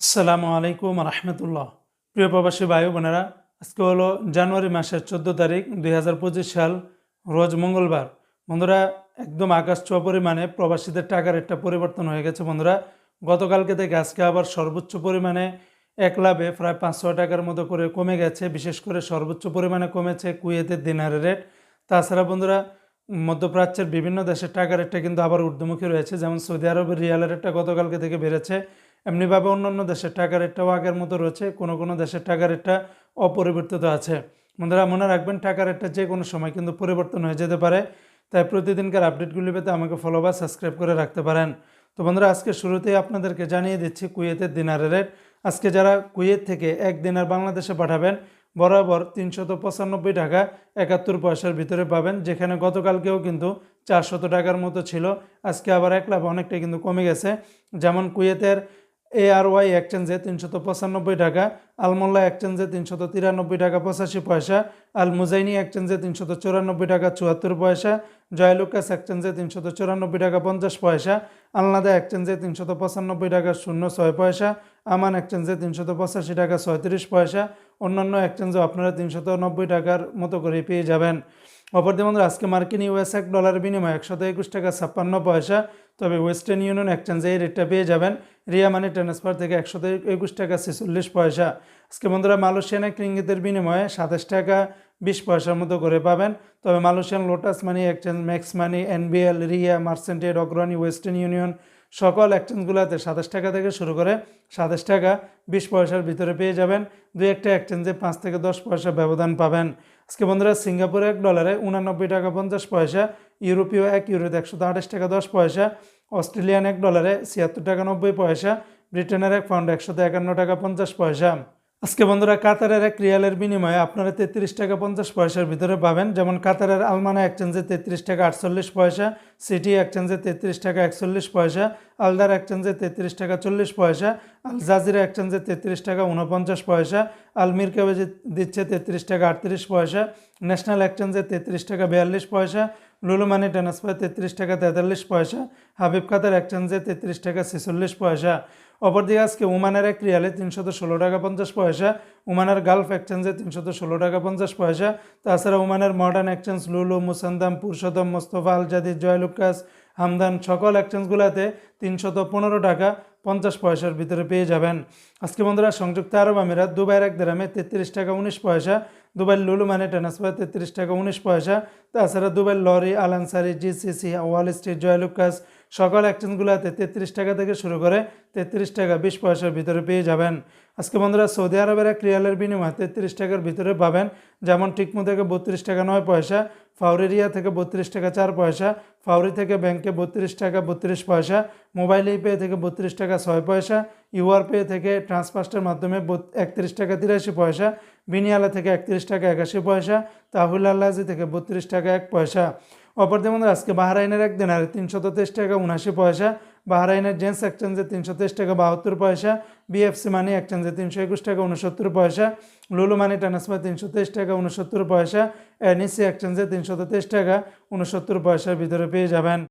আসসালামু আলাইকুম রহমতুল্লাহ। প্রিয় প্রবাসী ভাই বোনেরা, আজকে হলো জানুয়ারি মাসের চোদ্দ তারিখ, দুই হাজার পঁচিশ সাল, রোজ মঙ্গলবার। বন্ধুরা, একদম আকাশ ছোঁয়া পরিমাণে প্রবাসীদের টাকার একটা পরিবর্তন হয়ে গেছে, বন্ধুরা। গতকালকে থেকে আজকে আবার সর্বোচ্চ পরিমাণে এক লাভে প্রায় পাঁচশো টাকার মতো করে কমে গেছে, বিশেষ করে সর্বোচ্চ পরিমাণে কমেছে কুয়েতের দিনারের রেট। তাছাড়া, বন্ধুরা, মধ্যপ্রাচ্যের বিভিন্ন দেশের টাকার রেটটা কিন্তু আবার ঊর্ধ্বমুখী রয়েছে, যেমন সৌদি আরবের রিয়ালের রেটটা গতকালকে থেকে বেড়েছে। এমনিভাবে অন্যান্য দেশের টাকা রেটটাও আগের মতো রয়েছে, কোনো কোনো দেশের টাকা রেটটা অপরিবর্তিত আছে। বন্ধুরা, মনে রাখবেন টাকা রেটটা যে কোনো সময় কিন্তু পরিবর্তন হয়ে যেতে পারে, তাই প্রতিদিনকার আপডেটগুলি পেতে আমাকে ফলো বা সাবস্ক্রাইব করে রাখতে পারেন। তো বন্ধুরা, আজকে শুরুতেই আপনাদেরকে জানিয়ে দিচ্ছি কুয়েতের দিনারের রেট। আজকে যারা কুয়েত থেকে এক দিনার বাংলাদেশে পাঠাবেন, বরাবর তিনশত পঁচানব্বই টাকা একাত্তর পয়সার ভিতরে পাবেন, যেখানে গতকালকেও কিন্তু চারশত টাকার মতো ছিল। আজকে আবার এক লাভ অনেকটা কিন্তু কমে গেছে। যেমন কুয়েতের এ আর ওয়াই এক্সচেঞ্জে তিনশত পঁচানব্বই টাকা, আলমোল্লা এক্সচেঞ্জে তিনশত তিরানব্বই টাকা, পঁচাশি পয়সা আল মুজাইনি এক্সচেঞ্জে তিনশত চুরানব্বই টাকা, চুয়াত্তর পয়সা, জয়লুকাস এক্সচেঞ্জে তিনশত চুরানব্বই টাকা, পঞ্চাশ পয়সা, আলনাদা এক্সচেঞ্জে তিনশত পঁচানব্বই টাকা, শূন্য ছয় পয়সা, আমান এক্সচেঞ্জে তিনশত পঁচাশি টাকা, ছয়ত্রিশ পয়সা, অন্যান্য এক্সচেঞ্জেও আপনারা তিনশত নব্বই টাকার মতো করে পেয়ে যাবেন। অপরদি বন্ধুরা আজকে মার্কিন ইউএস এক ডলারের বিনিময়ে একশত একুশ টাকা ছাপ্পান্ন পয়সা, তবে ওয়েস্টার্ন ইউনিয়ন এক্সচেঞ্জে এই রেটটা পেয়ে যাবেন। রিয়া মানি ট্রান্সফার থেকে একশত একুশ টাকা ছেচল্লিশ পয়সা। আজকে বন্ধুরা মালয়েশিয়ান এক রিঙ্গিতের বিনিময়ে সাতাশ টাকা বিশ পয়সার মতো করে পাবেন। তবে Malaysian lotus money exchange, max money, NBL, Ria মার্সেন্টেড Agrani Western Union সকল এক্সচেঞ্জগুলোতে সাতাশ টাকা থেকে শুরু করে সাতাশ টাকা বিশ পয়সার ভিতরে পেয়ে যাবেন। দুই একটা এক্সচেঞ্জে পাঁচ থেকে দশ পয়সা ব্যবধান পাবেন। আজকে বন্ধুরা, সিঙ্গাপুরে এক ডলারে উনানব্বই টাকা পঞ্চাশ পয়সা, ইউরোপীয় এক ইউরোতে একশো আঠাশ টাকা দশ পয়সা, অস্ট্রেলিয়ান এক ডলারে ছিয়াত্তর টাকা নব্বই পয়সা, ব্রিটেনের এক পাউন্ড একশো একান্ন টাকা পঞ্চাশ পয়সা। আজকে বন্ধুরা কাতারের এক রিয়ালের বিনিময়ে আপনারা তেত্রিশ টাকা পঞ্চাশ পয়সার ভিতরে পাবেন। যেমন কাতারের আলমানা এক্সচেঞ্জে তেত্রিশ টাকা আটচল্লিশ পয়সা, সিটি এক্সচেঞ্জে তেত্রিশ টাকা একচল্লিশ পয়সা, আলদার এক্সচেঞ্জে তেত্রিশ টাকা চল্লিশ পয়সা, আল জাজিরা এক্সচেঞ্জে তেত্রিশ টাকা উনপঞ্চাশ পয়সা আলমির কেবেজে দিচ্ছে তেত্রিশ টাকা আটত্রিশ পয়সা, ন্যাশনাল এক্সচেঞ্জে তেত্রিশ টাকা বিয়াল্লিশ পয়সা, লুলু মানি ট্রান্সফার তেত্রিশ টাকা তেতাল্লিশ পয়সা, হাবিব খাতার এক্সচেঞ্জে তেত্রিশ টাকা ছেচল্লিশ পয়সা। অপরদিকে আজকে উমানের এক রিয়ালে তিনশত ষোলো টাকা পঞ্চাশ পয়সা, উমানের গালফ এক্সচেঞ্জে তিনশত ষোলো টাকা পঞ্চাশ পয়সা। তাছাড়া উমানের মডার্ন এক্সচেঞ্জ লুলু, মুসান্দাম, পুরুষোত্তম, মোস্তফা আল জাদিদ জয়লুকাস হামদান সকল এক্সচেঞ্জগুলোতে তিনশত পনেরো টাকা পঞ্চাশ পয়সার ভিতরে পেয়ে যাবেন। আজকে বন্ধুরা, সংযুক্ত আরব আমিরাত, দুবাইয়ের এক দেরামে তেত্রিশ টাকা উনিশ পয়সা, দুবাইয়ের লুলু মানে ট্রান্সফার তেত্রিশ টাকা উনিশ পয়সা, তাছাড়া দুবাইয়ের lorry Al Ansari GCC Wall Street Joyalukkas সকল এক্সচেঞ্জগুলোতে তেত্রিশ টাকা থেকে শুরু করে তেত্রিশ টাকা বিশ পয়সার ভিতরে পেয়ে যাবেন। আজকে বন্ধুরা সৌদি আরবের এক রিয়ালের বিনিময়ে তেত্রিশ টাকার ভিতরে পাবেন। যেমন টিকমো থেকে বত্রিশ টাকা নয় পয়সা ফাউরেরিয়া থেকে বত্রিশ টাকা চার পয়সা, ফাউরি থেকে ব্যাংকে বত্রিশ টাকা বত্রিশ পয়সা, মোবাইল পে থেকে বত্রিশ টাকা ছয় পয়সা, ইউআর পে থেকে ট্রান্সফার্স্টের মাধ্যমে একত্রিশ টাকা তিরাশি পয়সা, বিনিয়ালা থেকে একত্রিশ টাকা একাশি পয়সা, তাহুল আল্লাজি থেকে বত্রিশ টাকা এক পয়সা। অপরদিকে যেমন আজকে বাহরাইনের এক আর তিনশো তেইশ টাকা উনাশি পয়সা। বাহরাইনের জেন্টস এক্সচেঞ্জে তিনশো তেইশ টাকা বাহাত্তর পয়সা। বিএফসি মানি এক্সচেঞ্জে তিনশো একুশ টাকা উনসত্তর পয়সা। লুলু মানি ট্রান্সফার তিনশো তেইশ টাকা উনসত্তর পয়সা। এনএসি এক্সচেঞ্জে তিনশো তেইশ টাকা উনসত্তর পয়সার ভিতরে পেয়ে যাবেন।